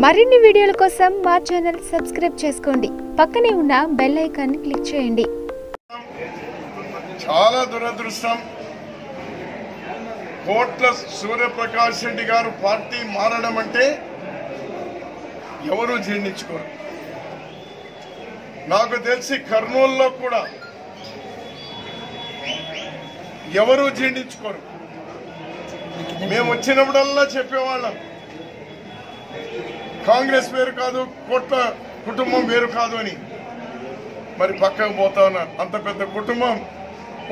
మరిన్ని వీడియోల కోసం మా ఛానల్ సబ్స్క్రైబ్ చేసుకోండి. పక్కనే ఉన్న బెల్ ఐకాన్ క్లిక్ చేయండి. చాలా దురదృష్టం. కోట్ల సూర్యప్రకాష్ రెడ్డి గారు పార్టీ మారడం అంటే ఎవరూ జీర్ణించుకోరు. నాకు తెలిసి కర్నూలులో కూడా ఎవరూ జీర్ణించుకోరు. మేము వచ్చినప్పుడల్లా చెప్పేవాళ్ళం. కాంగ్రెస్ వేరు కాదు కోట్ల కుటుంబం వేరు కాదు అని. మరి పక్కకు పోతా ఉన్నారు. అంత పెద్ద కుటుంబం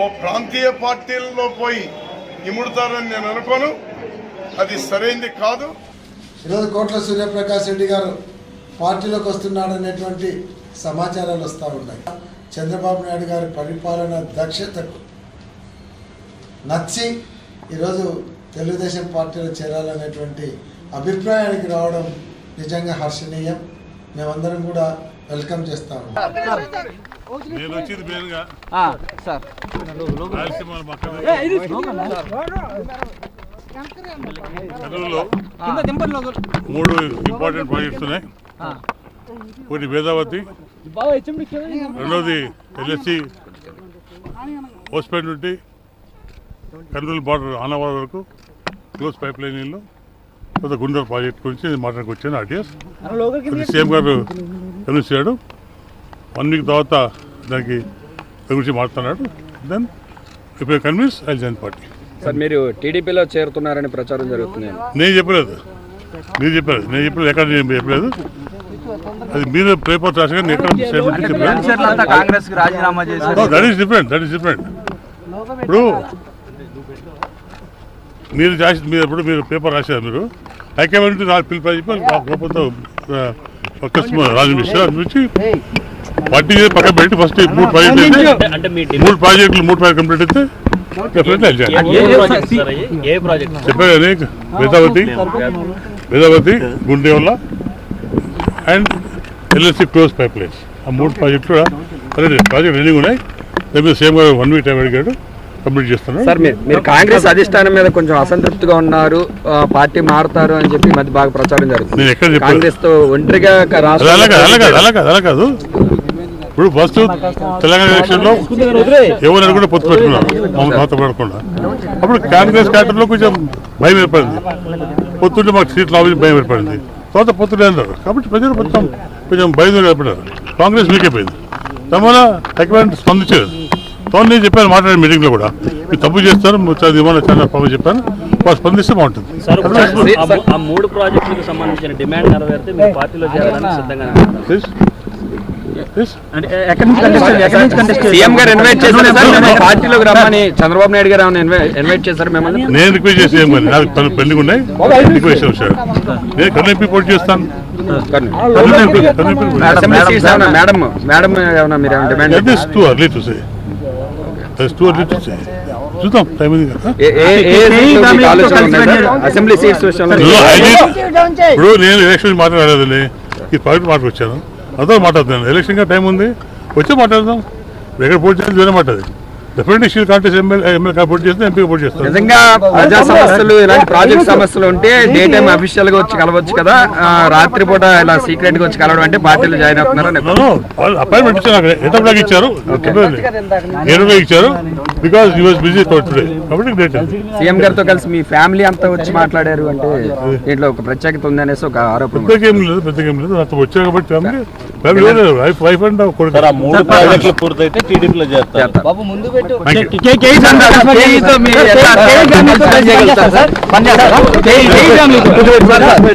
ఓ ప్రాంతీయ పార్టీలలో పోయి ఇముడుతారని నేను అనుకోను. అది సరైంది కాదు. ఈరోజు కోట్ల సూర్యప్రకాష్ రెడ్డి గారు పార్టీలోకి వస్తున్నాడనేటువంటి సమాచారాలు వస్తూ ఉన్నాయి. చంద్రబాబు నాయుడు గారి పరిపాలన దక్షతకు నచ్చి ఈరోజు తెలుగుదేశం పార్టీలో చేరాలనేటువంటి అభిప్రాయానికి రావడం నిజంగా హర్షణీయం. మేమందరం కూడా వెల్కమ్ చేస్తాము. నేను వచ్చింది సార్. రాయలసీమ. మూడు ఇంపార్టెంట్ ప్రాజెక్ట్స్ ఉన్నాయి. ఒకటి వేదావతి. రెండోది ఎల్ఎస్సి హోస్పేట్ నుండి కర్నూలు బార్డర్ ఆనవాడ వరకు. క్లోజ్ పైప్ లైన్ నీళ్ళు కొంత గుండూరు ప్రాజెక్ట్ గురించి మాట్లాడుకు వచ్చాను ఆర్టీఎస్ సీఎం గారు కనిపించాడు వన్ వీక్ తర్వాత దానికి దాని గురించి మాట్లాడుతున్నాడు దెన్ ఇప్పుడు convince I join party sir మీరు టీడీపీలో చేరుతున్నారని ప్రచారం జరుగుతుంది నేను చెప్పలేదు. మీరు చెప్పలేదు. నేను చెప్పలేదు. ఎక్కడ నేను చెప్పలేదు. అది మీరు paper that is different that is different ఇప్పుడు మీరు రాసి మీరు ఎప్పుడు మీరు పేపర్ రాశారు మీరు. హైకమాండ్ నాకు పిలిపి చెప్పి ప్రభుత్వం రాజు మిశ్రా నుంచి పార్టీ పక్కన పెట్టి ఫస్ట్ మూడు ప్రాజెక్టులు మూడు ప్రాజెక్టులు మూడు ప్రాజెక్ట్ కంప్లీట్ అయితే కానీ Vedavathi Vedavathi Gundevalla and LSC close pipelines ఆ మూడు ప్రాజెక్టులు కూడా ప్రాజెక్ట్ రన్నింగ్ ఉన్నాయి. దాని మీద సేమ్ వన్ వీక్ టైం అడిగాడు. కంప్లీట్ చేస్తున్నాడు సార్ మీరు కాంగ్రెస్ అధిష్టానం మీద కొంచెం అసంతృప్తిగా ఉన్నారు పార్టీ మారుతారు అని చెప్పి మధ్య బాగా ప్రచారం జరుగుతుంది. కాంగ్రెస్తో ఒంటరిగా అలా కాదు కాదు ఇప్పుడు ఫస్ట్ తెలంగాణ ఎలక్షన్లో ఎవరు అనుకుంటే పొత్తు పెట్టుకున్నారు? మాతో పడకుండా అప్పుడు కాంగ్రెస్ క్యాడర్లో కొంచెం భయం ఏర్పడింది. పొత్తుంటే మాకు సీట్లు ఆవించి భయం ఏర్పడింది. తర్వాత పొత్తులు అన్నారు. కాబట్టి ప్రజలు మొత్తం కొంచెం భయం ఏర్పడారు కాంగ్రెస్ వీకైపోయింది దానివల్ల హైకమాండ్ స్పందించలేదు. తోని నేను చెప్పాను మాట్లాడే మీటింగ్లో కూడా. మీరు తప్పు చేస్తారు చాలా ఏమన్నా చాలా పాపం చెప్పాను వాళ్ళు స్పందిస్తే బాగుంటుంది. సార్ ఆ మూడు ప్రాజెక్టులకు సంబంధించిన డిమాండ్ నెరవేరితే మీరు పార్టీలో సిద్ధంగా చేశారు చంద్రబాబు నాయుడు గారు ఏమైనా ఇన్వై- ఇన్వైట్ చేశారు మిమ్మల్ని? నేను రిక్వెస్ట్ చేసి నాకు పలు పెళ్ళిగా ఉన్నాయి. రిక్వెస్ట్ వచ్చాడు నేను కర్నూలు ఎంపీ పోటీ చేస్తాను. ఏమైనా మేడం మేడం ఏమైనా మీరు ఏమైనా డిమాండ్ Say. చూద్దాం టైం ఉంది కదా? అసెంబ్లీ సీట్స్ ఇప్పుడు నేను ఎలక్షన్ మాట్లాడలేదండి ఈ ప్రాజెక్ట్ మాట వచ్చాను అందరూ మాట్లాడుతున్నాను ఎలక్షన్గా టైం ఉంది వచ్చి మాట్లాడదాం ఎక్కడ పోటీ చేయాలి వేరే మాట్లాడదు షీల్ కాంటెస్ట్ ఎమ్మెల్యే ఎమ్మెల్యే పోటీ చేస్తే ఎంపీ పోటీ చేస్తాను నిజంగా ప్రజా సమస్యలు ఇలాంటి ప్రాజెక్ట్ సమస్యలు ఉంటే డే టైం అఫీషియల్గా వచ్చి కలవచ్చు కదా. రాత్రిపూట ఇలా సీక్రెట్గా వచ్చి కలవడం అంటే పార్టీలో జాయిన్ అవుతున్నారని అపాయింట్మెంట్ ఇచ్చారు ఇచ్చారు? ఇచ్చారు? Because you was busy today కాబట్టి డేట్ సీఎం గారితో కలిసి మీ ఫ్యామిలీ అంతా వచ్చి మాట్లాడారు అంటే దీంట్లో ఒక ప్రత్యేకత ఉంది అనేసి ఒక ఆరోపణ ఏం లేదు ఏం లేదు నాతో వచ్చారు కాబట్టి ఫ్యామిలీ ఫ్యామిలీ లేదు వైఫ్ వైఫ్ అండ్ కొడుకు సార్ ఆ మూడు ప్రాజెక్టులు పూర్తయితే టీడీపీలో చేస్తారు? కేఈ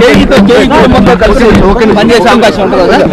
కేఈతో కేఈ కుటుంబంతో కలిసి పనిచేసే అవకాశం ఉంటుందా సార్?